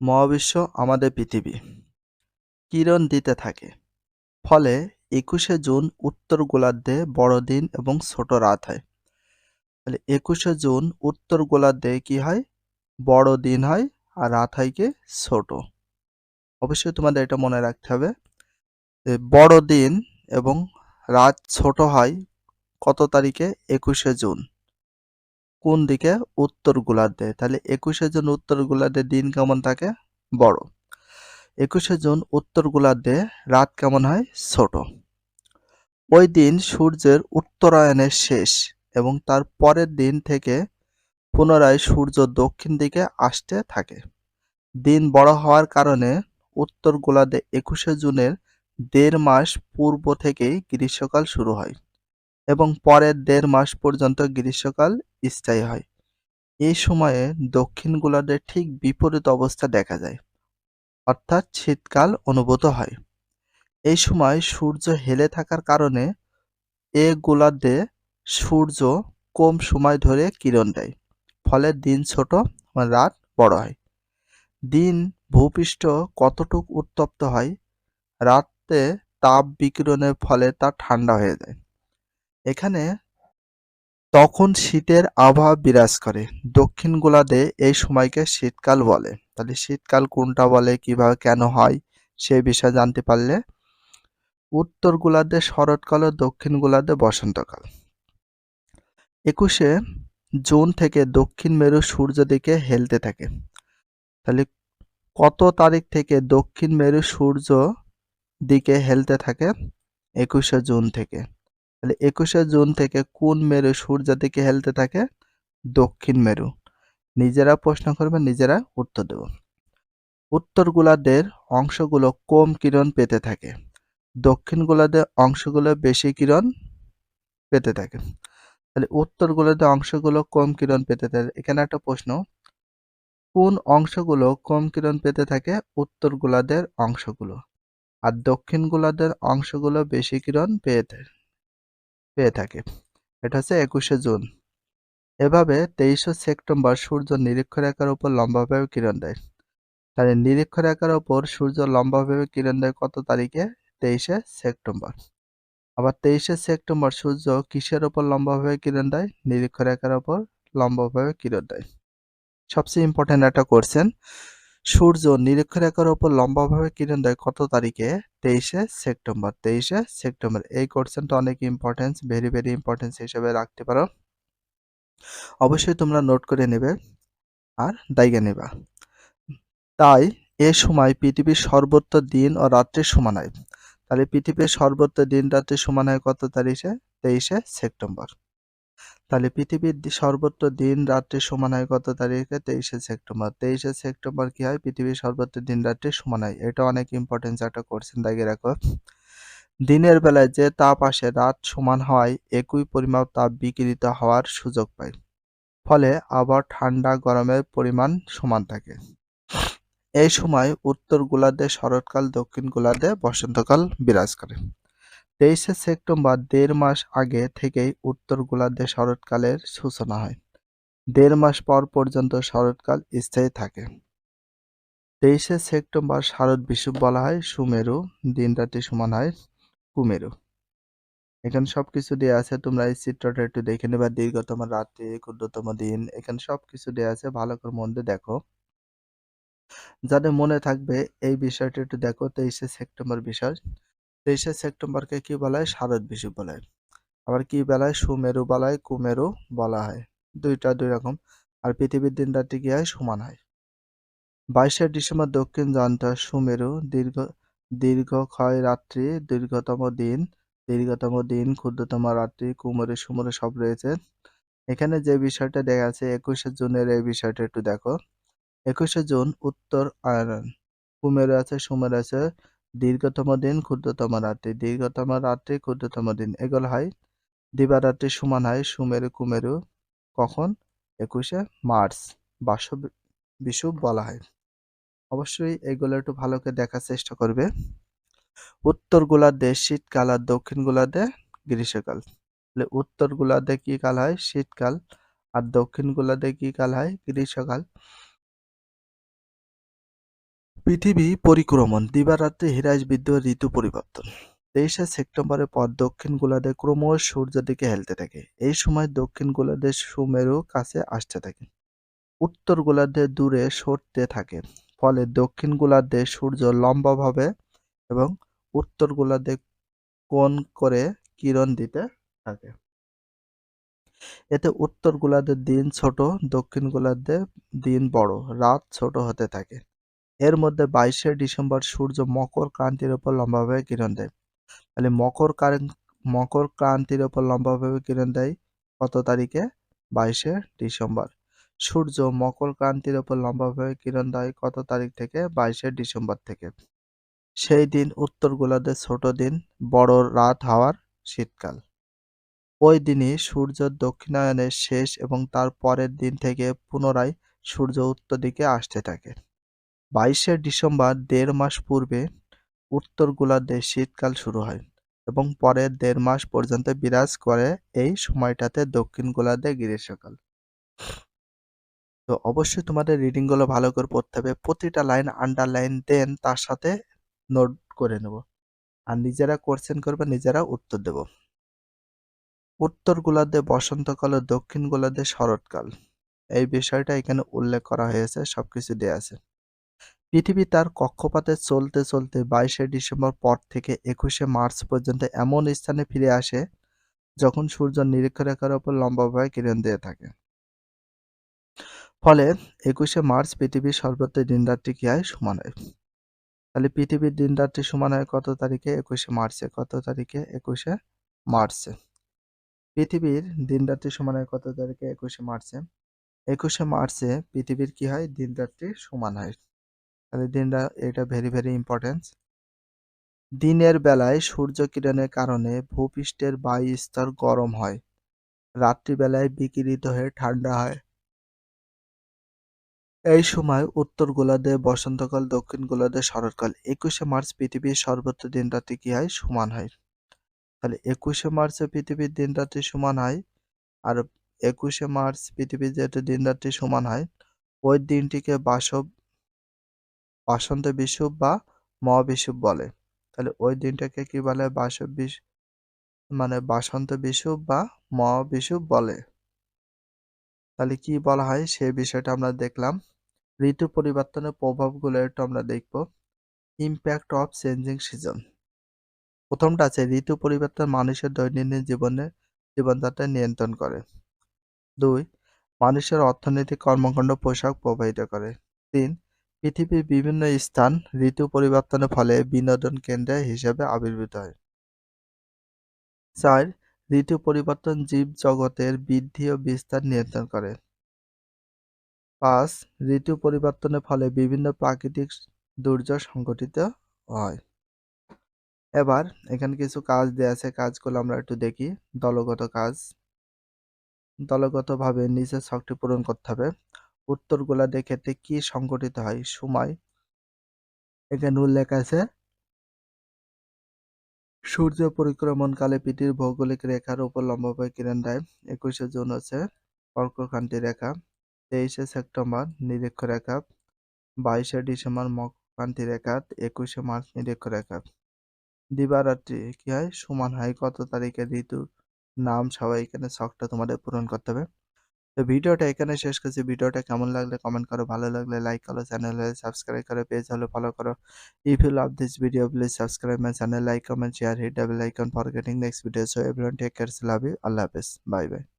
মহাবিশ্ব আমাদের পৃথিবী। কিরণ দিতে থাকে। ফলে একুশে জুন উত্তর গোলার্ধে বড়দিন এবং ছোট রাত হয়। তাহলে একুশে জুন উত্তর গোলার্ধে কি হয়? বড় দিন হয় আর রাত হয় কি? ছোট। অবশ্যই তোমাদের এটা মনে রাখতে হবে বড় দিন এবং রাত ছোট হয় কত তারিখে? একুশে জুন। কোন দিকে উত্তর গোলার্ধে তাহলে একুশে জুন উত্তর গোলার্ধে দিন কেমন থাকে? বড়। একুশে জুন উত্তর গোলার্ধে রাত কেমন হয়? ছোট। ওই দিন সূর্যের উত্তরায়ণের শেষ এবং তার পরের দিন থেকে পুনরায় সূর্য দক্ষিণ দিকে আসতে থাকে। দিন বড় হওয়ার কারণে উত্তর গোলার্ধে একুশে জুনের দেড় মাস পূর্ব থেকেই গ্রীষ্মকাল শুরু হয়। এবং পরের দেড় মাস পর্যন্ত গ্রীষ্মকাল স্থায়ী হয়। এই সময়ে দক্ষিণ গোলার্ধের ঠিক বিপরীত অবস্থা দেখা যায়, অর্থাৎ শীতকাল অনুভূত হয়। এই সময় সূর্য হেলে থাকার কারণে এ গোলার্ধে সূর্য কম সময় ধরে কিরণ দেয়, ফলে দিন ছোট রাত বড় হয়। দিন ভূপৃষ্ঠ কতটুক উত্তপ্ত হয়, রাতে তাপ বিকিরণের ফলে তা ঠান্ডা হয়ে যায়। এখানে তখন শীতের আবহাওয়া বিরাজ করে। দক্ষিণ গোলার্ধে এই সময়কে শীতকাল বলে। তাহলে শীতকাল কোনটা বলে, কীভাবে, কেন হয় সেই বিষয়ে জানতে পারলে উত্তর গোলার্ধে শরৎকাল ও দক্ষিণ গোলার্ধে বসন্তকাল। একুশে জুন থেকে দক্ষিণ মেরু সূর্য দিকে হেলতে থাকে। তাহলে কত তারিখ থেকে দক্ষিণ মেরু সূর্য দিকে হেলতে থাকে? একুশে জুন থেকে। তাহলে একুশে জুন থেকে কোন মেরু সূর্য দিকে হেলতে থাকে? দক্ষিণ মেরু। নিজেরা প্রশ্ন করবে, নিজেরা উত্তর দেব। উত্তর গোলার্ধের অংশগুলো কম কিরণ পেতে থাকে। দক্ষিণ গোলার্ধের অংশগুলো বেশি কিরণ পেতে থাকে। তাহলে উত্তর গোলার্ধের অংশগুলো কম কিরণ পেতে থাকে। এখানে একটা প্রশ্ন। কোন অংশগুলো কম কিরণ পেতে থাকে? উত্তর গোলার্ধের অংশগুলো। আর দক্ষিণ গোলার্ধের অংশগুলো বেশি কিরণ পেয়ে পেয়ে থাকে। এটা হচ্ছে একুশে জুন। এভাবে তেইশে সেপ্টেম্বর সূর্য নিরীক্ষরেখার উপর লম্বাভাবে কিরণ দেয়। তাহলে নিরীক্ষরেখার উপর সূর্য লম্বাভাবে কিরণ দেয় কত তারিখে? তেইশে সেপ্টেম্বর। আবার তেইশে সেপ্টেম্বর সূর্য কিসের ওপর লম্বাভাবে কিরণ দেয়? নিরীক্ষরেখার ওপর লম্বাভাবে কিরণ দেয়। সবচেয়ে ইম্পর্টেন্ট একটা কোশ্চেন সূর্য নিরীক্ষরেখার ওপর লম্বাভাবে কিরণ দেয় কত তারিখে? তেইশে সেপ্টেম্বর। তেইশে সেপ্টেম্বর। এই কোশ্চেনটা অনেক ইম্পর্টেন্স ভেরি ভেরি ইম্পর্টেন্স হিসেবে রাখতে পারো। অবশ্যই তোমরা নোট করে নেবে আর দায়গা নেবা। তাই এ সময় পৃথিবীর সর্বত্র দিন ও রাত্রির সমান হয়। তাহলে পৃথিবীর সর্বত্র দিন রাত্রি সমান হয় কত তারিখে? তেইশে সেপ্টেম্বর। তাহলে পৃথিবীর সর্বত্র দিন রাত্রি সমান হয় কত তারিখে? তেইশে সেপ্টেম্বর। তেইশে সেপ্টেম্বর কি হয়? পৃথিবীর সর্বত্র দিন রাত্রি সমান হয়। এটা অনেক ইম্পর্টেন্স একটা কোশ্চেন দাগিয়ে রাখো। দিনের বেলায় যে তাপ আসে, রাত সমান হয় একই পরিমাপ তাপ বিকিরিত হওয়ার সুযোগ পায়। ফলে আবার ঠান্ডা গরমের পরিমাণ সমান থাকে। এই সময় উত্তর গোলার্ধে, শরৎকাল, দক্ষিণ গোলার্ধে, বসন্তকাল বিরাজ করে। তেইশে সেপ্টেম্বর, দেড় মাস আগে থেকেই উত্তর গোলার্ধে শরৎকালের সূচনা হয়। দেড় মাস পর পর্যন্ত শরৎকাল স্থায়ী থাকে। তেইশে সেপ্টেম্বর শারদ বিষুব বলা হয়, সুমেরু, দিন রাত্রি সমান হয় কুমেরু। এখানে সবকিছু দেওয়া আছে, তোমরা এই চিত্রটা একটু দেখে নেবা, দীর্ঘতম রাত্রি, ক্ষুদ্রতম দিন, এখানে সবকিছু দেওয়া আছে, ভালো করে মধ্যে দেখো। যাদের মনে থাকবে, এই বিষয়টা একটু দেখো, তেইশে সেপ্টেম্বর বিষয়। তেইশে সেপ্টেম্বরকে কি বলা? হয় শারদ বিষুব বলা। হয় আবার কি বলা? হয় সুমেরু বলা হয় কুমেরু বলা হয়। দুইটা দুই রকম। আর পৃথিবীর দিন রাত্রি কি হয় সমান হয়। বাইশে ডিসেম্বর দক্ষিণ জয়ন্ত, সুমেরু দীর্ঘ দীর্ঘ ক্ষয় রাত্রি, দীর্ঘতম দিন দীর্ঘতম দিন, ক্ষুদ্রতম রাত্রি, কুমেরু সুমেরু সব রয়েছে। এখানে যে বিষয়টা দেখা আছে, একুশে জুনের এই বিষয়টা একটু দেখো। একুশে জুন, উত্তর আয়রন। কুমেরু আছে, সুমের আছে দীর্ঘতম দিন, ক্ষুদ্রতম রাত্রি। দীর্ঘতম রাত্রি, ক্ষুদ্রতম দিন। এগুলো হয় দিবারাত্রি সমান হয় সুমেরু কুমেরু। কখন? একুশে মার্চ বাস বিষুব বলা হয়। অবশ্যই এগুলো একটু ভালো করে দেখার চেষ্টা করবে। উত্তর গোলার্ধে শীতকাল আর দক্ষিণ গোলার্ধে গ্রীষ্মকাল। তাহলে উত্তর গোলার্ধে কি কাল হয়? শীতকাল। আর দক্ষিণ গোলার্ধে কি কাল হয়? গ্রীষ্মকাল। পৃথিবী পরিক্রমণ দিবারাত্রি হ্রাসবৃদ্ধি ঋতু পরিবর্তন। তেইশে সেপ্টেম্বরের পর দক্ষিণ গোলার্ধে ক্রমশ সূর্যের দিকে হেলতে থাকে। এই সময় দক্ষিণ গোলার্ধের সুমেরু কাছে আসতে থাকে। উত্তর গোলার্ধে দূরে সরতে থাকে। ফলে দক্ষিণ গোলার্ধে সূর্য লম্বাভাবে এবং উত্তর গোলার্ধে কোণ করে কিরণ দিতে থাকে। এতে উত্তর গোলার্ধের দিন ছোট, দক্ষিণ গোলার্ধে দিন বড়, রাত ছোট হতে থাকে। এর মধ্যে বাইশে ডিসেম্বর সূর্য মকর ক্রান্তির ওপর লম্বাভাবে কিরণ দেয়। তাহলে মকর মকর ক্রান্তির ওপর লম্বাভাবে কিরণ দেয় কত তারিখে? বাইশে ডিসেম্বর। সূর্য মকর ক্রান্তির ওপর লম্বাভাবে কিরণ দেয় কত তারিখ থেকে? বাইশে ডিসেম্বর থেকে। সেই দিন উত্তর গোলার্ধে ছোট দিন, বড় রাত হওয়ার শীতকাল। ওই দিনই সূর্য দক্ষিণায়নের শেষ এবং তার পরের দিন থেকে পুনরায় সূর্য উত্তর দিকে আসতে থাকে। বাইশে ডিসেম্বর দেড় মাস পূর্বে উত্তর গোলার্ধে শীতকাল শুরু হয় এবং পরের দেড় মাস পর্যন্ত বিরাজ করে এই সময়টাতে দক্ষিণ গোলার্ধে গ্রীষ্মকাল। তো অবশ্যই তোমাদের রিডিংগুলো ভালো করে পড়তে হবে। প্রতিটা লাইন আন্ডারলাইন দেন তার সাথে নোট করে নেব। আর নিজেরা কোশ্চেন করবে, নিজেরা উত্তর দেব। উত্তর গোলার্ধে বসন্তকাল ও দক্ষিণ গোলার্ধে শরৎকাল। এই বিষয়টা এখানে উল্লেখ করা হয়েছে, সবকিছু দেয়া আছে। পৃথিবী তার কক্ষপথে চলতে চলতে বাইশে ডিসেম্বর পর থেকে একুশে মার্চ পর্যন্ত এমন স্থানে ফিরে আসে যখন সূর্য নিরীক্ষরেখার ওপর লম্বাভাবে কিরণ দিয়ে থাকে। ফলে একুশে মার্চ পৃথিবীর সর্বত্র দিনরাত্রি কি হয়? সমান হয়। তাহলে পৃথিবীর দিনরাত্রি সমান হয় কত তারিখে? একুশে মার্চে। কত তারিখে? একুশে মার্চে। পৃথিবীর দিনরাত্রি সমান হয় কত তারিখে? একুশে মার্চে। একুশে মার্চে পৃথিবীর কি হয়? দিনরাত্রি সমান হয়। তাহলে দিনটা এটা ভেরি ভেরি ইম্পর্টেন্স দিনের বেলায় সূর্য কিরণের কারণে ভূপৃষ্ঠের বায়ু স্তর গরম হয়। রাত্রিবেলায় বিকিরিত হয়ে ঠান্ডা হয়। এই সময় উত্তর গোলার্ধে, বসন্তকাল, দক্ষিণ গোলার্ধে, শরৎকাল, একুশে মার্চ পৃথিবীর সর্বত্র দিনরাত্রি কি হয়? সমান হয়। তাহলে একুশে মার্চে পৃথিবীর দিনরাত্রি সমান হয় আর একুশে মার্চ পৃথিবীর যেহেতু দিনরাত্রি সমান হয়, ওই দিনটিকে বাসব বাসন্ত বিষুব বা মহাবিষুব বলে। তাহলে ওই দিনটাকে কি বলে? বিষ মানে বাসন্ত বিষুব বা মহাবিষুব বলে। তাহলে কি বলা হয়? সেই বিষয়টা আমরা দেখলাম। ঋতু পরিবর্তনের প্রভাবগুলো একটু আমরা দেখব। ইম্প্যাক্ট অফ চেঞ্জিং সিজন প্রথমটা আছে, ঋতু পরিবর্তন মানুষের দৈনন্দিন জীবনে জীবনযাত্রা নিয়ন্ত্রণ করে। দুই, মানুষের অর্থনৈতিক কর্মকাণ্ড পোশাক প্রভাবিত করে। তিন পৃথিবীর বিভিন্ন স্থান ঋতু পরিবর্তনের ফলে বিনোদন কেন্দ্র হিসেবে আবির্ভূত হয়। চার, ঋতু পরিবর্তন জীব জগতের বৃদ্ধি ও বিস্তার নিয়ন্ত্রণ করে। পাঁচ, ঋতু পরিবর্তনের ফলে বিভিন্ন প্রাকৃতিক দুর্যোগ সংঘটিত হয়। এবার এখানে কিছু কাজ দেওয়া আছে, কাজগুলো আমরা একটু দেখি। দলগত কাজ। দলগতভাবে নিচের ছকটি পূরণ করতে হবে। উত্তর গোলার্ধের ক্ষেত্রে কি সংঘটিত হয়? সময়। এখানে উল্লেখ আছে, সূর্য পরিক্রমণকালে পৃথিবীর ভৌগোলিক রেখার উপর লম্বভাবে কিরণ দেয়। একুশে জুন হচ্ছে কর্কক্রান্তি রেখা। তেইশে সেপ্টেম্বর নিরীক্ষ রেখা। বাইশে ডিসেম্বর মকরক্রান্তি রেখা। একুশে মার্চ নিরীক্ষ রেখা। দিবারাত্রি কি হয়? সমান হয়। কত তারিখে ঋতু নাম সবাই এখানে শখটা তোমাদের পূরণ করতে হবে। তো ভিডিওটা এখানে শেষ করছি। ভিডিওটা কেমন লাগলে কমেন্ট করো। ভালো লাগলে লাইক করো চ্যানেল সাবস্ক্রাইব করো পেজ হলে ফলো করো। If you love this video please subscribe my channel like comment share hit double icon for getting next video so everyone take care love you আল্লাহ হাফেজ bye by